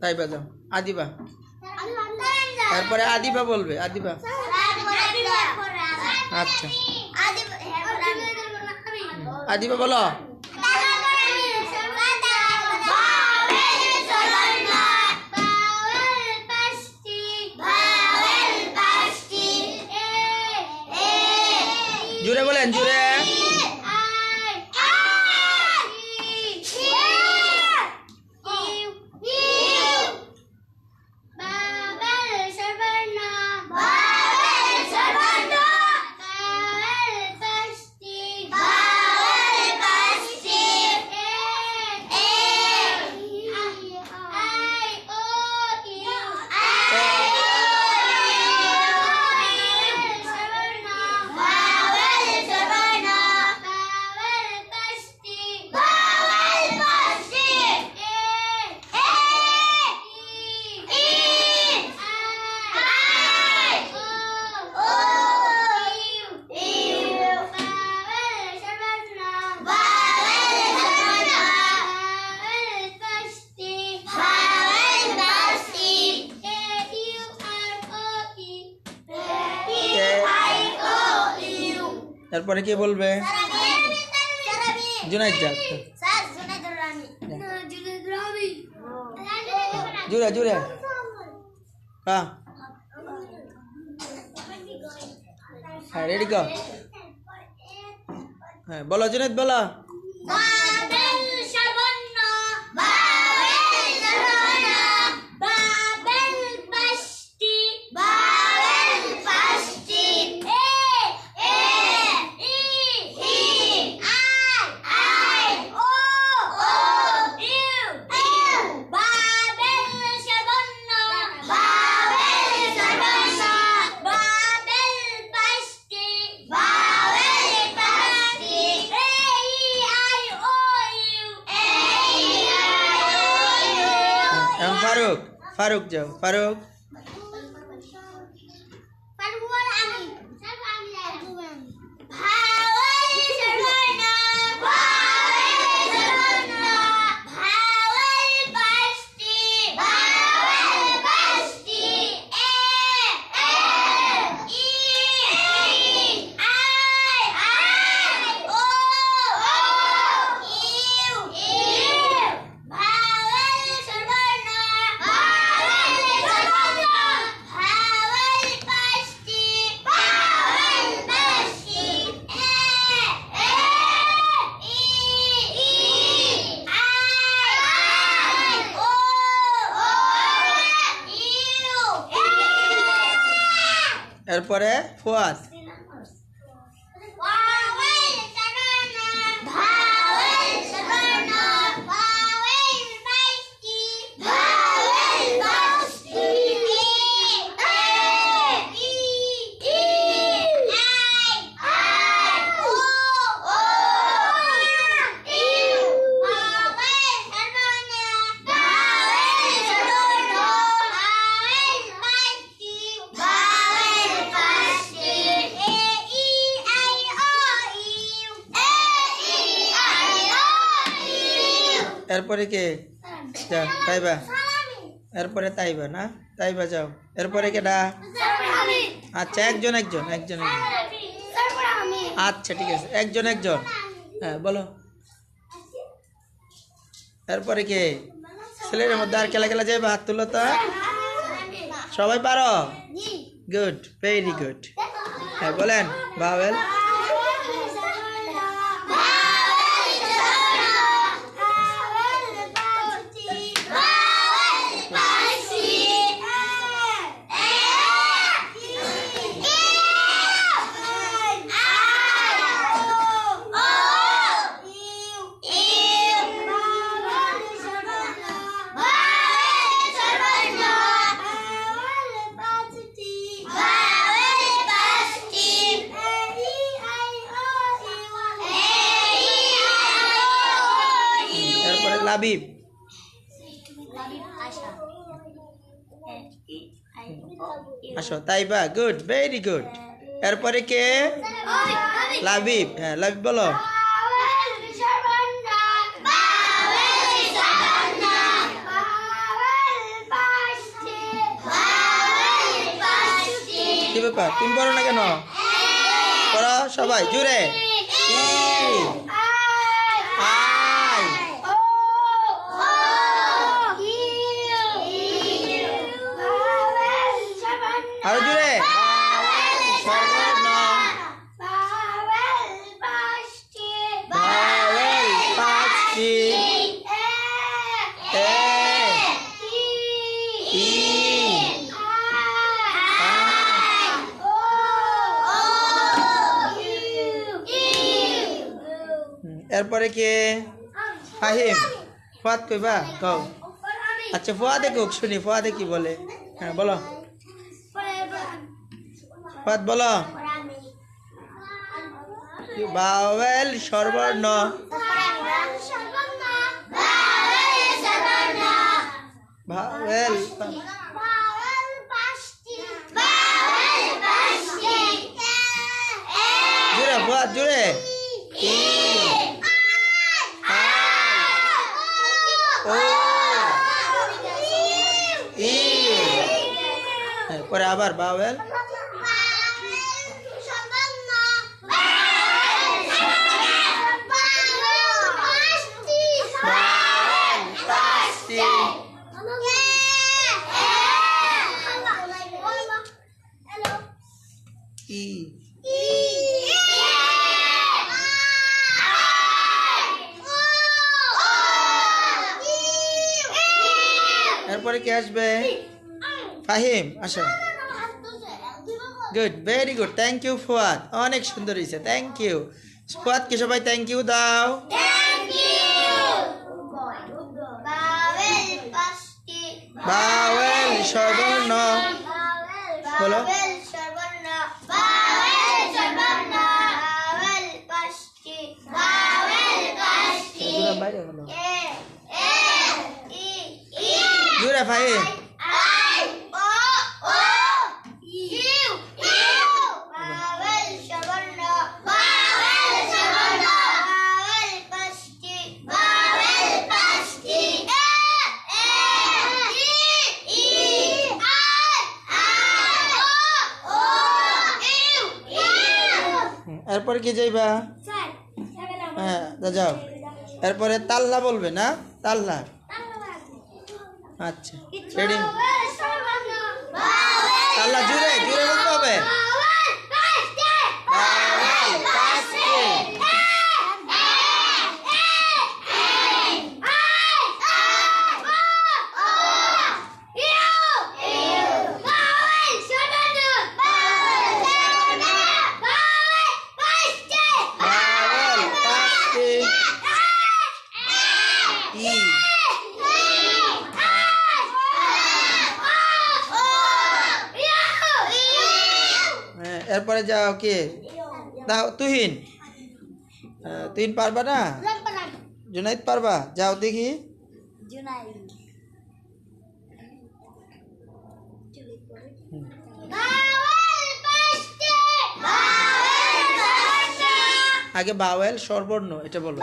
তাইবা যাও আদিবা। তারপরে আদিবা বলবে আদিবা। আচ্ছা। আদিবা বলো। জুড়ে বলেন জুড়ে। তারপরে কে বলবে? জুনাইদ যাক। জুড়ে জুড়ে। হ্যাঁ। হ্যাঁ রেডি কর হ্যাঁ বলো জুনাইদ, বলো। ফারুক ফারুক যাও ফারুক। এরপরে ফুয়াদ। এরপরে কে? যা তাইবা। এরপরে তাইবা না? তাইবা যাও। এরপরে কে ডা? আচ্ছা একজন একজন একজন একজন। আচ্ছা ঠিক আছে। একজন একজন। হ্যাঁ বলো। এরপরে কে? ছেলের মধ্যে আর খেলা খেলা যাবে হাত তুলো তো। সবাই পারো? গুড ভেরি গুড হ্যাঁ বলেন। বাবেল লাবিব। আসো তাই বা গুড ভেরি গুড এরপরে কে? লাবিব। হ্যাঁ লাবিব বলো। ব্যাপার? তুমি পড়ো না কেন? পড়ো সবাই জুড়ে এরপরে কে? ফাহিম। ফুয়াদ কইবা? কও। আচ্ছা ফুয়াদে কোক, শুনি, ফুয়াদে কি বলে? হ্যাঁ বলো। ফুয়াদ বলো। বাওয়েল সর্বর্ণ। ভাওয়েল পরে আবার বাওয়েল ই এরপরে কে আসবে? ফাহিম আসো। Good very good thank you Fuad অনেক সুন্দর হয়েছে থ্যাংক ইউ ফুয়াদকে সবাই থ্যাংক ইউ দাও। বাওয়েল সর্বর্ণ বলো। এগুলো বাইরে হলো জুড়ে ফাহিম হুম, এরপরে কি যাইবা হ্যাঁ যা যাও এরপরে তাল্লা বলবে না? তাল্লা। আচ্ছা। তাল্লা জুড়ে জুড়ে এরপরে যাও কে? দাও তুহিন। হ্যাঁ, তুহিন পারবা না? জুনাইদ পারবা? যাও দেখি। আগে বাওয়েল সর্বর্ণ এটা বলো।